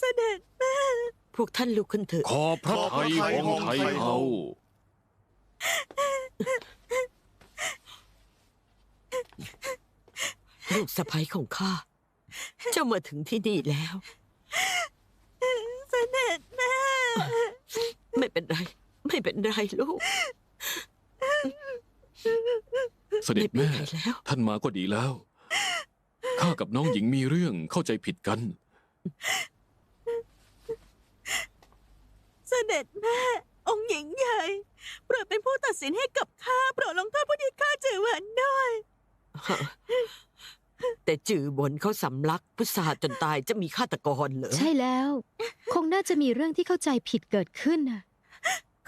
เสด็จแม่ พวกท่านลุกขึ้นเถอะ ขอพระไทยของไทยเฮาลูกสะใภ้ของข้า เจ้ามาถึงที่นี่แล้ว เสด็จแม่ ไม่เป็นไร ไม่เป็นไรลูก เสด็จไม่แม่เป็นไรแล้ว ท่านมาก็ดีแล้ว ข้ากับน้องหญิงมีเรื่องเข้าใจผิดกัน เสด็จแม่ องค์หญิงใหญ่ โปรดเป็นผู้ตัดสินให้กับข้าโปรดลงโทษผู้ที่ฆ่าจือหวันด้วยแต่จือบนเขาสำลักพุทราจนตายจะมีฆาตกรเหรอใช่แล้ว คงน่าจะมีเรื่องที่เข้าใจผิดเกิดขึ้นน่ะ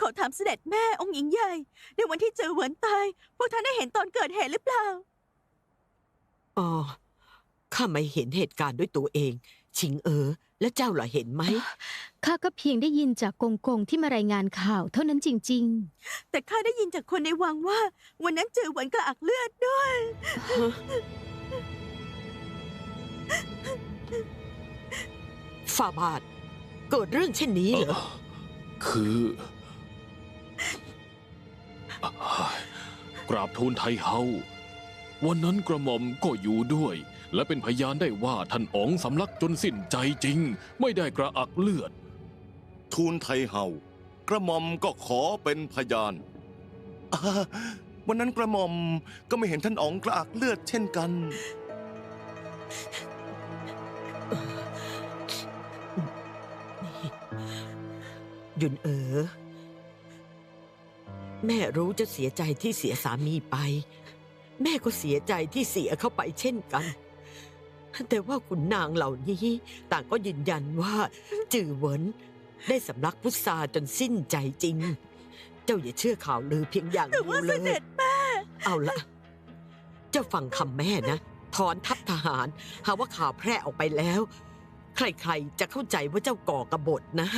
ขอถามเสด็จแม่องค์หญิงใหญ่ ในวันที่จือหวันตาย พวกท่านได้เห็นตอนเกิดเหตุหรือเปล่าอ๋อข้าไม่เห็นเหตุการณ์ด้วยตัวเอง ชิงเออและเจ้าล่ะเห็นไหม ข้าก็เพียงได้ยินจากกงกงที่มารายงานข่าวเท่านั้นจริง แต่ข้าได้ยินจากคนในวังว่า วันนั้นจือหวันกระอักเลือดด้วยฝ่าบาท เกิดเรื่องเช่นนี้เหรอ คือ กราบทูลไทยเฮาวันนั้นกระหม่อมก็อยู่ด้วย และเป็นพยานได้ว่าท่านอ๋องสำลักจนสิ้นใจจริง ไม่ได้กระอักเลือด ทูลไทยเฮากระหม่อมก็ขอเป็นพยานอ่าวันนั้นกระหม่อมก็ไม่เห็นท่านอ๋องกระอักเลือดเช่นกัน หยุนเอ๋อแม่รู้จะเสียใจที่เสียสามีไป แม่ก็เสียใจที่เสียเข้าไปเช่นกัน แต่ว่าคุณนางเหล่านี้ต่างก็ยืนยันว่า จือเหวินได้สำลักพุทราจนสิ้นใจจริง เจ้าอย่าเชื่อข่าวลือเพียงอย่างแต่เดียว่าวเสเลด็ยจแม่เอาละเจ้าฟังคำแม่นะถอนทัพทหาร หาว่าข่าวแพร่ออกไปแล้ว ใครๆจะเข้าใจว่าเจ้าก่อกบฏนะ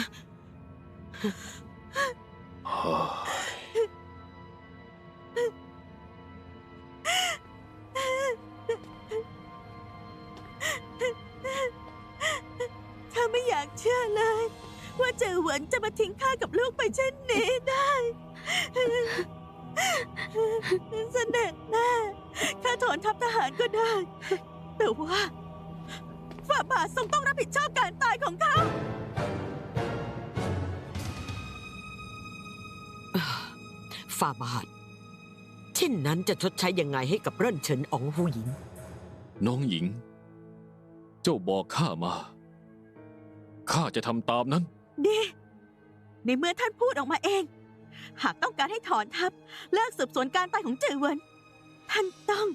เจอเหวินจะมาทิ้งข้ากับลูกไปเช่นนี้ได้เสด็จแม่ข้าถอนทัพทหารก็ได้ แต่ว่าฝ่าบาททรงต้องรับผิดชอบการตายของเขาฝ่าบาทเช่นนั้นจะชดใช้ยังไงให้กับเริ่นเฉินอ๋องหูหญิง น้องหญิง เจ้าบอกข้ามา ข้าจะทำตามนั้น ดี ในเมื่อท่านพูดออกมาเอง หากต้องการให้ถอนทัพเลิกสืบสวนการตายของเจือเหวินท่านต้อง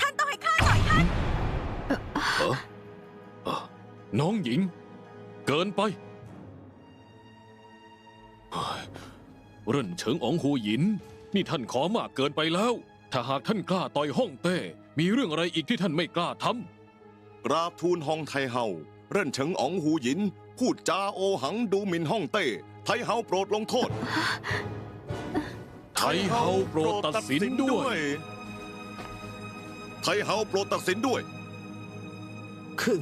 ท่านต้องให้ข้าต่อยท่าน เออเออน้องหญิง เกินไปเฮ้ยเริ่นเฉิงอ๋องหูหยิน นี่ท่านขอมากเกินไปแล้ว ถ้าหากท่านกล้าต่อยห้องเต้ มีเรื่องอะไรอีกที่ท่านไม่กล้าทำ กราบทูลฮองไทเฮาเร่นเฉิงอ๋องหูหยิน พูดจาโอหังดูหมิ่นฮ่องเต้ ไทเฮาโปรดลงโทษำไทยเฮาโปรดตัดสินด้วย ไทเฮาโปรดตัดสินด้วย คือ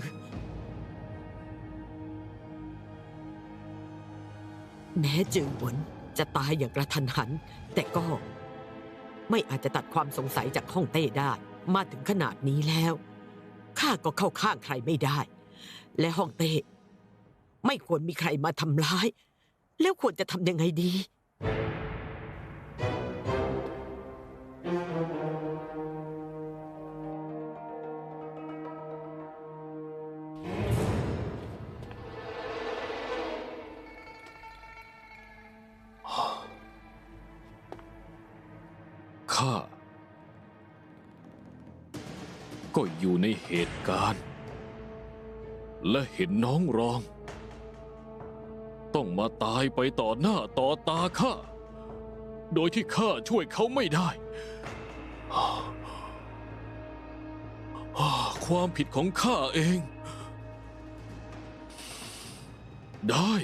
แม้จือหวนจะตายอย่างกระทันหัน แต่ก็ ไม่อาจจะตัดความสงสัยจากห้องเต้ได้ มาถึงขนาดนี้แล้ว ข้าก็เข้าข้างใครไม่ได้ และห้องเต้ไม่ควรมีใครมาทำร้าย แล้วควรจะทำยังไงดี ข้า ก็อยู่ในเหตุการณ์ และเห็นน้องรอง ต้องมาตายไปต่อหน้าต่อตาข้า โดยที่ข้าช่วยเขาไม่ได้ ความผิดของข้าเอง ได้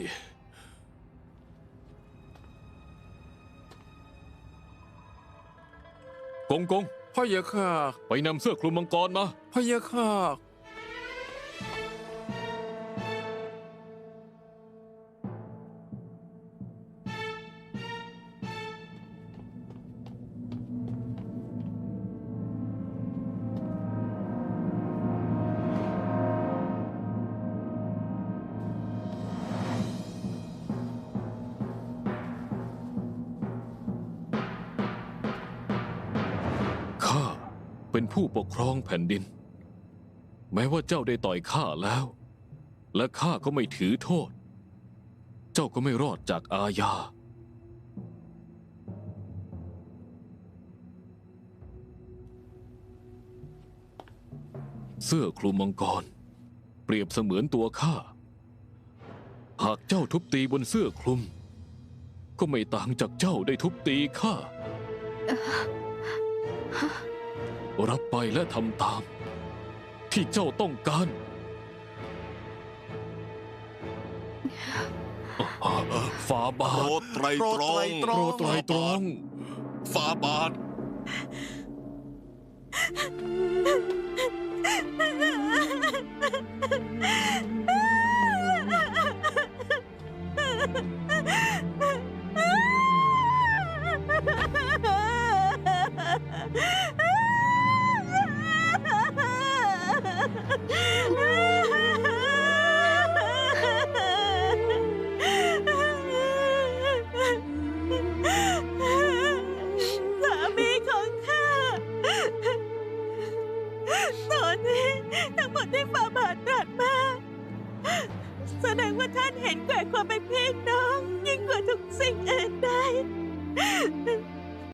กงกง พะยะค่ะ ไปนำเสื้อคลุมมังกรมา พะยะค่ะ เป็นผู้ปกครองแผ่นดิน แม้ว่าเจ้าได้ต่อยข้าแล้ว และข้าก็ไม่ถือโทษ เจ้าก็ไม่รอดจากอาญาเสื้อคลุมมังกร เปรียบเสมือนตัวข้า หากเจ้าทุบตีบนเสื้อคลุม ก็ไม่ต่างจากเจ้าได้ทุบตีข้า รับไปและทำตาม ที่เจ้าต้องการฝาบาโปรทดไตรตรองโปรดไตรตรองฟาบาท หมดด้วฝ่าบาทหนักมาก แสดงว่าท่านเห็นแก่ความเป็นพี่น้อง ยิ่งกว่าทุกสิ่งอื่นได้